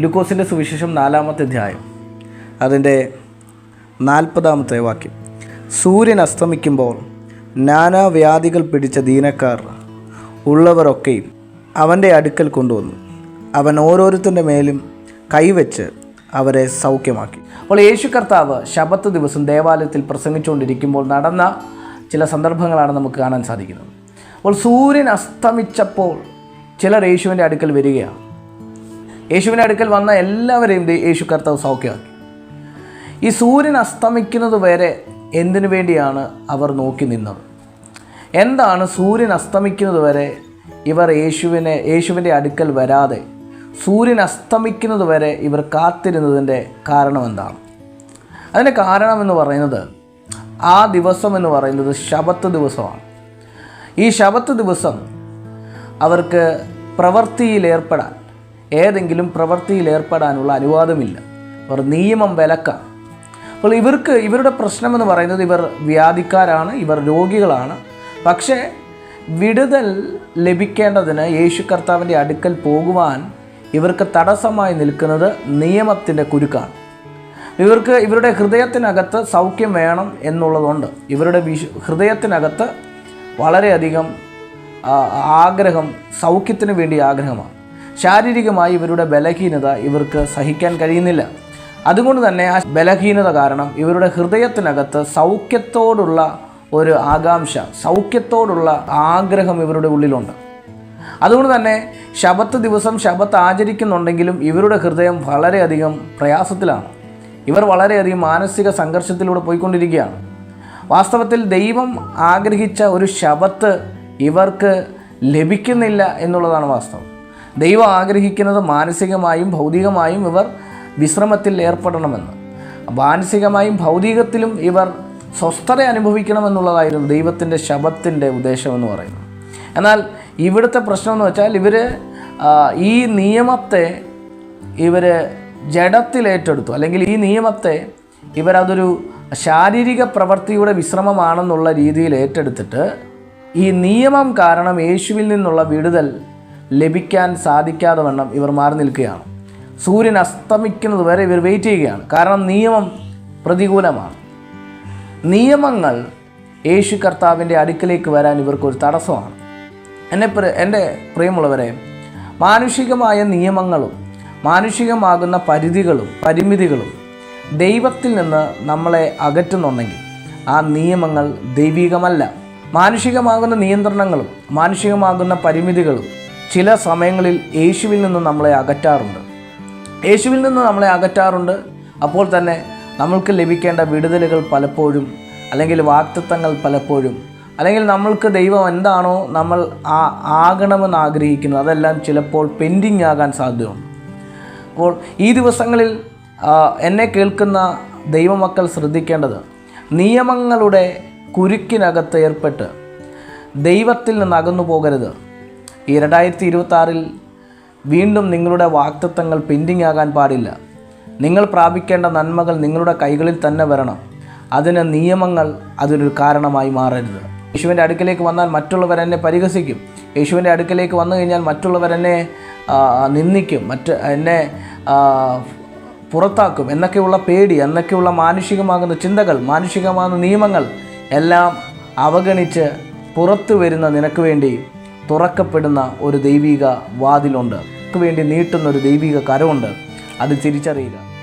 ലുക്കോസിന്റെ സുവിശേഷം നാലാമത്തെ അധ്യായം. അതിന്റെ നാൽപ്പതാമത്തെ വാക്യം. സൂര്യൻ അസ്തമിക്കുമ്പോൾ നാനാവ്യാധികൾ പിടിച്ച ദീനക്കാർ ഉള്ളവരൊക്കെയും അവന്റെ അടുക്കൽ കൊണ്ടുവന്നു. അവൻ ഓരോരുത്തന്റെ മേലും കൈവച്ച് അവരെ സൗഖ്യമാക്കി. അപ്പോൾ യേശു കർത്താവ് ശബത്ത് ദിവസം ദേവാലയത്തിൽ പ്രസംഗിച്ചുകൊണ്ടിരിക്കുമ്പോൾ നടന്ന ചില സന്ദർഭങ്ങളാണ് നമുക്ക് കാണാൻ സാധിക്കുന്നത്. അപ്പോൾ സൂര്യൻ അസ്തമിച്ചപ്പോൾ ചിലർ യേശുവിന്റെ അടുക്കൽ വരികയാണ്. യേശുവിന്റെ അടുക്കൽ വന്ന എല്ലാവരെയും യേശു കർത്താവ് സൗഖ്യമാക്കി. ഈ സൂര്യൻ അസ്തമിക്കുന്നത് വരെ എന്തിനു വേണ്ടിയാണ് അവർ നോക്കി നിന്നത്? എന്താണ് സൂര്യൻ അസ്തമിക്കുന്നത് വരെ ഇവർ യേശുവിനെ യേശുവിന്റെ അടുക്കൽ വരാതെ സൂര്യൻ അസ്തമിക്കുന്നത് വരെ ഇവർ കാത്തിരുന്നതിന്റെ കാരണം എന്താണ്? അതിന്റെ കാരണം എന്ന് പറയുന്നത് ആ ദിവസം എന്ന് പറയുന്നത് ശബത്ത് ദിവസമാണ്. ഈ ശബത്ത് ദിവസം അവർക്ക് പ്രവൃത്തിയിൽ ഏർപ്പെടാൻ ഏതെങ്കിലും പ്രവൃത്തിയിൽ ഏർപ്പെടാനുള്ള അനുവാദമില്ല. അവർ നിയമം വിലക്കാണ് അപ്പോൾ ഇവർക്ക് ഇവരുടെ പ്രശ്നമെന്ന് പറയുന്നത് ഇവർ വ്യാധിക്കാരാണ് ഇവർ രോഗികളാണ്. പക്ഷേ വിടുതൽ ലഭിക്കേണ്ടതിന് യേശു കർത്താവിന്റെ അടുക്കൽ പോകുവാൻ ഇവർക്ക് തടസ്സമായി നിൽക്കുന്നത് നിയമത്തിന്റെ കുരുക്കാണ്. ഇവർക്ക് ഇവരുടെ ഹൃദയത്തിനകത്ത് സൗഖ്യം വേണം എന്നുള്ളതുകൊണ്ട് ഇവരുടെ വിശു ഹൃദയത്തിനകത്ത് വളരെയധികം ആഗ്രഹം സൗഖ്യത്തിന് വേണ്ടി ആഗ്രഹമാണ്. ശാരീരികമായി ഇവരുടെ ബലഹീനത ഇവർക്ക് സഹിക്കാൻ കഴിയുന്നില്ല. അതുകൊണ്ട് തന്നെ ആ ബലഹീനത കാരണം ഇവരുടെ ഹൃദയത്തിനകത്ത് സൗഖ്യത്തോടുള്ള ഒരു ആകാംക്ഷ സൗഖ്യത്തോടുള്ള ആഗ്രഹം ഇവരുടെ ഉള്ളിലുണ്ട്. അതുകൊണ്ട് തന്നെ ശബത്ത് ദിവസം ശബത്ത് ആചരിക്കുന്നുണ്ടെങ്കിലും ഇവരുടെ ഹൃദയം വളരെയധികം പ്രയാസത്തിലാണ്. ഇവർ വളരെയധികം മാനസിക സംഘർഷത്തിലൂടെ പോയിക്കൊണ്ടിരിക്കുകയാണ്. വാസ്തവത്തിൽ ദൈവം ആഗ്രഹിച്ച ഒരു ശബത്ത് ഇവർക്ക് ലഭിക്കുന്നില്ല എന്നുള്ളതാണ് വാസ്തവം. ദൈവം ആഗ്രഹിക്കുന്നത് മാനസികമായും ഭൗതികമായും ഇവർ വിശ്രമത്തിൽ ഏർപ്പെടണമെന്ന്. മാനസികമായും ഭൗതികത്തിലും ഇവർ സ്വസ്ഥത അനുഭവിക്കണമെന്നുള്ളതായിരുന്നു ദൈവത്തിന്റെ ശബത്തിന്റെ ഉദ്ദേശം എന്ന് പറയുന്നത്. എന്നാൽ ഇവിടുത്തെ പ്രശ്നം എന്ന് വെച്ചാൽ ഇവർ ഈ നിയമത്തെ ഇവർ ജഡത്തിലേറ്റെടുത്തു അല്ലെങ്കിൽ ഈ നിയമത്തെ ഇവരതൊരു ശാരീരിക പ്രവൃത്തിയുടെ വിശ്രമമാണെന്നുള്ള രീതിയിൽ ഏറ്റെടുത്തിട്ട് ഈ നിയമം കാരണം യേശുവിൽ നിന്നുള്ള വിടുതൽ ലഭിക്കാൻ സാധിക്കാതെ വണ്ണം ഇവർ മാറി നിൽക്കുകയാണ്. സൂര്യൻ അസ്തമിക്കുന്നത് വരെ ഇവർ വെയിറ്റ് ചെയ്യുകയാണ്. കാരണം നിയമം പ്രതികൂലമാണ്. നിയമങ്ങൾ യേശു കർത്താവിന്റെ അടുക്കലേക്ക് വരാൻ ഇവർക്കൊരു തടസ്സമാണ്. എന്നെ പ്ര എന്റെ പ്രിയമുള്ളവരെ മാനുഷികമായ നിയമങ്ങളും മാനുഷികമാകുന്ന പരിധികളും പരിമിതികളും ദൈവത്തിൽ നിന്ന് നമ്മളെ അകറ്റുന്നുണ്ടെങ്കിൽ ആ നിയമങ്ങൾ ദൈവികമല്ല. മാനുഷികമാകുന്ന നിയന്ത്രണങ്ങളും മാനുഷികമാകുന്ന പരിമിതികളും ചില സമയങ്ങളിൽ യേശുവിൽ നിന്ന് നമ്മളെ അകറ്റാറുണ്ട്. യേശുവിൽ നിന്ന് നമ്മളെ അകറ്റാറുണ്ട്. അപ്പോൾ തന്നെ നമ്മൾക്ക് ലഭിക്കേണ്ട വിടുതലുകൾ പലപ്പോഴും അല്ലെങ്കിൽ വാക്തത്വങ്ങൾ പലപ്പോഴും അല്ലെങ്കിൽ നമ്മൾക്ക് ദൈവം എന്താണോ നമ്മൾ ആ ആകണമെന്ന് ആഗ്രഹിക്കുന്നത് അതെല്ലാം ചിലപ്പോൾ പെൻഡിങ് ആകാൻ സാധ്യതയുണ്ട്. അപ്പോൾ ഈ ദിവസങ്ങളിൽ എന്നെ കേൾക്കുന്ന ദൈവമക്കൾ ശ്രദ്ധിക്കേണ്ടത് നിയമങ്ങളുടെ കുരുക്കിനകത്ത് ഏർപ്പെട്ട് ദൈവത്തിൽ നിന്ന് അകന്നു പോകരുത്. ഈ രണ്ടായിരത്തി ഇരുപത്തി വീണ്ടും നിങ്ങളുടെ വാക്തത്വങ്ങൾ പെൻഡിങ് ആകാൻ പാടില്ല. നിങ്ങൾ പ്രാപിക്കേണ്ട നന്മകൾ നിങ്ങളുടെ കൈകളിൽ തന്നെ വരണം. അതിന് നിയമങ്ങൾ അതിനൊരു കാരണമായി മാറരുത്. യേശുവിന്റെ അടുക്കലേക്ക് വന്നാൽ മറ്റുള്ളവർ എന്നെ പരിഹസിക്കും. യേശുവിന്റെ അടുക്കലേക്ക് വന്നു കഴിഞ്ഞാൽ മറ്റുള്ളവർ എന്നെ നിന്ദിക്കും. മറ്റ് എന്നെ പുറത്താക്കും. എന്നൊക്കെയുള്ള പേടി എന്നൊക്കെയുള്ള മാനുഷികമാകുന്ന ചിന്തകൾ മാനുഷികമാകുന്ന നിയമങ്ങൾ എല്ലാം അവഗണിച്ച് പുറത്തു വരുന്ന നിനക്ക് വേണ്ടി തുറക്കപ്പെടുന്ന ഒരു ദൈവിക വാതിലുണ്ട്. വേണ്ടി നീട്ടുന്ന ഒരു ദൈവിക കരമുണ്ട്. അത് തിരിച്ചറിയുക.